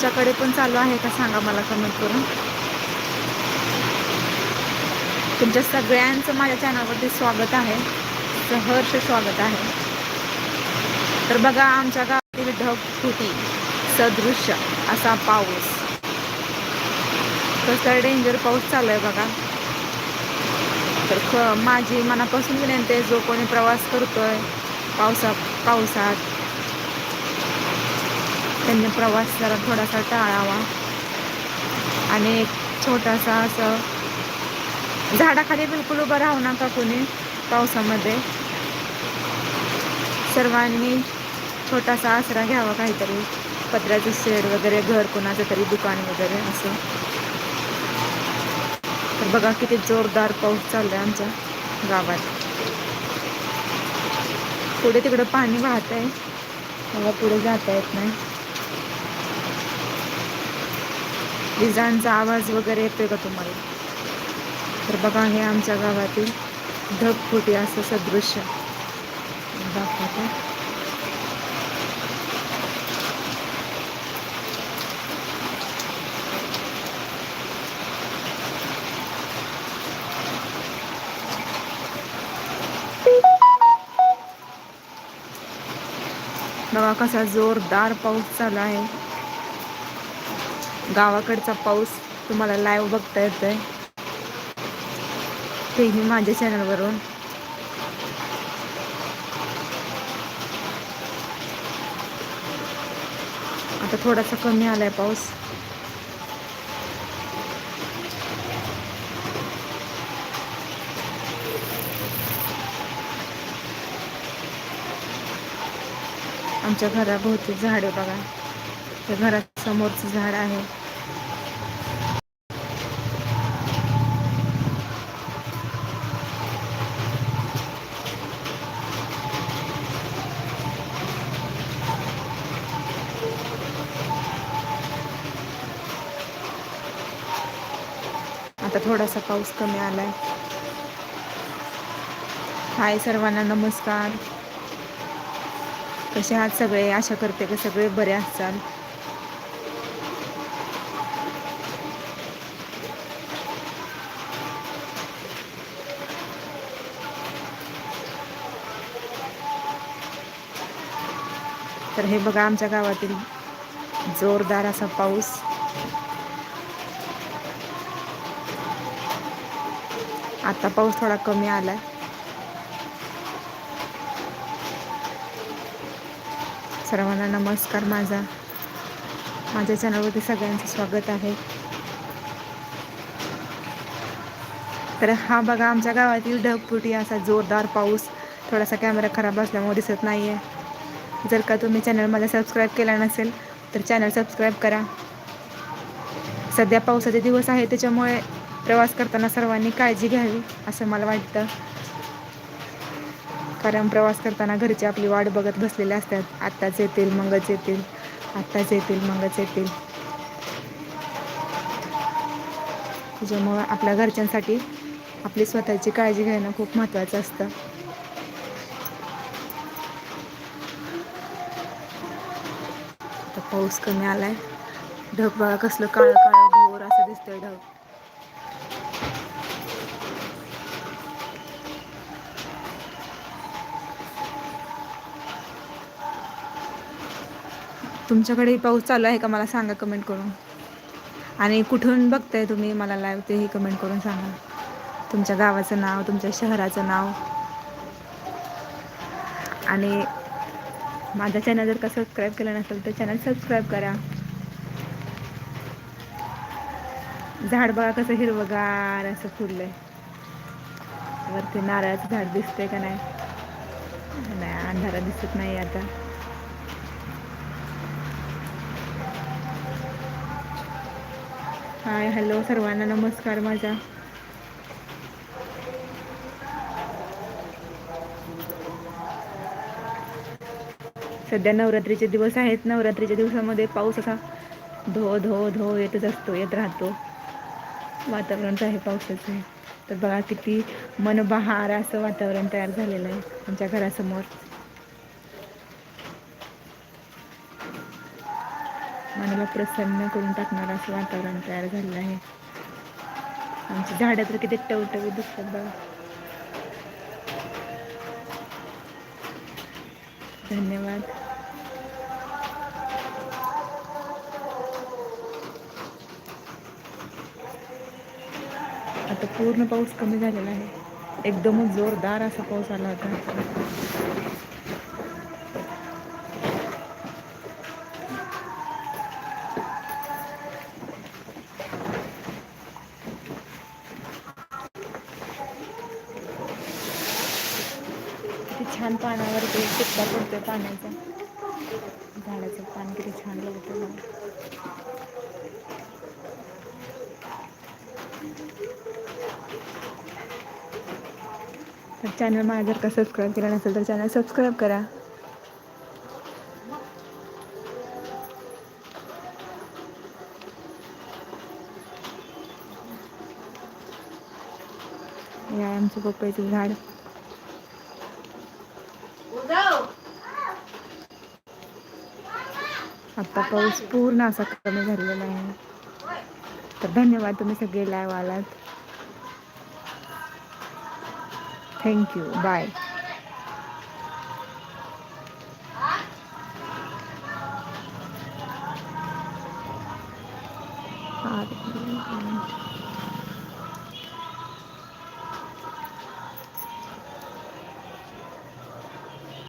तुमच्याकडे पण चालू आहे का? सांगा मला कमेंट करून. तुमच्या सगळ्यांचं माझ्या चॅनलवरती स्वागत आहे. सहर्ष स्वागत आहे. तर बघा आमच्या गावातील ढगफुटी सदृश्य असा पाऊस. कसं डेंजर पाऊस चालू आहे बघा. तर माझी मनापासून विनंती आहे जो कोणी प्रवास करतोय पावसा पावसात त्यांनी प्रवास जरा थोडासा टाळावा. आणि एक छोटासा असं झाडाखाली बिलकुल उभं राहू नका कोणी पावसामध्ये. सर्वांनी छोटासा आसरा घ्यावा काहीतरी. पत्र्याचं शेड वगैरे घर कोणाचं तरी दुकान वगैरे असं. तर बघा किती जोरदार पाऊस चालू आहे आमच्या गावात. पुढे तिकडं पाणी वाहत आहे मला पुढे जाता येत नाही. विजांचा आवाज वगैरे येतोय का तुम्हाला? तर बघा हे आमच्या गावातील ढगफुटी असं सदृश्य दाखवते. बघा कसा जोरदार पाऊस चालू आहे. गावाकडचा पाऊस तुम्हाला लाईव्ह बघता येतोय. तेही माझ्या चॅनलवरून आता थोडासा कमी आलाय पाऊस. आमच्या घराभोवती झाडे बघा. त्या घरासमोरचं झाड आहे. आता थोडासा पाऊस कमी आलाय. हाय सर्वांना नमस्कार. कसे आहात सगळे? आशा करते की सगळे बरे असाल. तर हे बघा आमच्या गावातील जोरदार असा पाऊस. आता पाऊस थोडा कमी आलाय. सर्वांना नमस्कार माझा. माझ्या चॅनलवरती सगळ्यांचं स्वागत आहे. तर हा बघा आमच्या गावातील ढगफुटी असा जोरदार पाऊस. थोडासा कॅमेरा खराब असल्यामुळे दिसत नाही आहे जर का तुम्ही चॅनल मला सबस्क्राईब केला नसेल तर चॅनल सबस्क्राईब करा. सध्या पावसाचे दिवस आहे त्याच्यामुळे प्रवास करताना सर्वांनी काळजी घ्यावी असं मला वाटतं. कारण प्रवास करताना घरचे आपली वाट बघत बसलेले असतात. आत्ताच येतील मगच येतील. आत्ताच येतील मगच येतील. त्याच्यामुळं आपल्या घरच्यांसाठी आपली स्वतःची काळजी घेणं खूप महत्त्वाचं असतं. आता पाऊस कमी आलाय. ढग बघा कसलं काळं काळं भोर असं दिसतंय ढग. तुमच्याकडे पाऊस चालू आहे का? मला सांगा कमेंट करून. आणि कुठून बघताय तुम्ही मला लाईव्ह तेही कमेंट करून सांगा. तुमच्या गावाचं नाव तुमच्या शहराचं नाव. आणि माझा चॅनल जर का सबस्क्राईब केला नसेल तर चॅनल सबस्क्राईब करा. झाड बघा कसं हिरवगार असं फुललंय. वरती नारळाचं झाड दिसतंय का नाही? नाही अंधारा दिसत नाही आता. हाय हॅलो सर्वांना नमस्कार माझा. सध्या नवरात्रीचे दिवस आहेत. नवरात्रीच्या दिवसामध्ये पाऊस असा धो धो धो येतच असतो येत राहतो. वातावरण आहे पावसाचं. तर बघा किती मनबहार असं वातावरण तयार झालेलं आहे आमच्या घरासमोर. मनाला प्रसन्न करून टाकणार असं वातावरण तयार झालेलं आहे. आमची झाडं तर किती टवटवीत दिसतात बघा. धन्यवाद. आता पूर्ण पाऊस कमी झालेला आहे. एकदमच जोरदार असा पाऊस आला होता. किती छान पानावर ते टिपका पडतोय पाण्याचा. झाडाचं पान किती छान लागतं तर चॅनल माझ्या जर का सबस्क्राईब केला नसेल तर चॅनल सबस्क्राईब करा. या आमचं पपईचं झाड. आता पाऊस पूर्ण असा कमी झालेला आहे. तर धन्यवाद तुम्ही सगळे लाईव्ह आलात. थँक्यू बाय हा.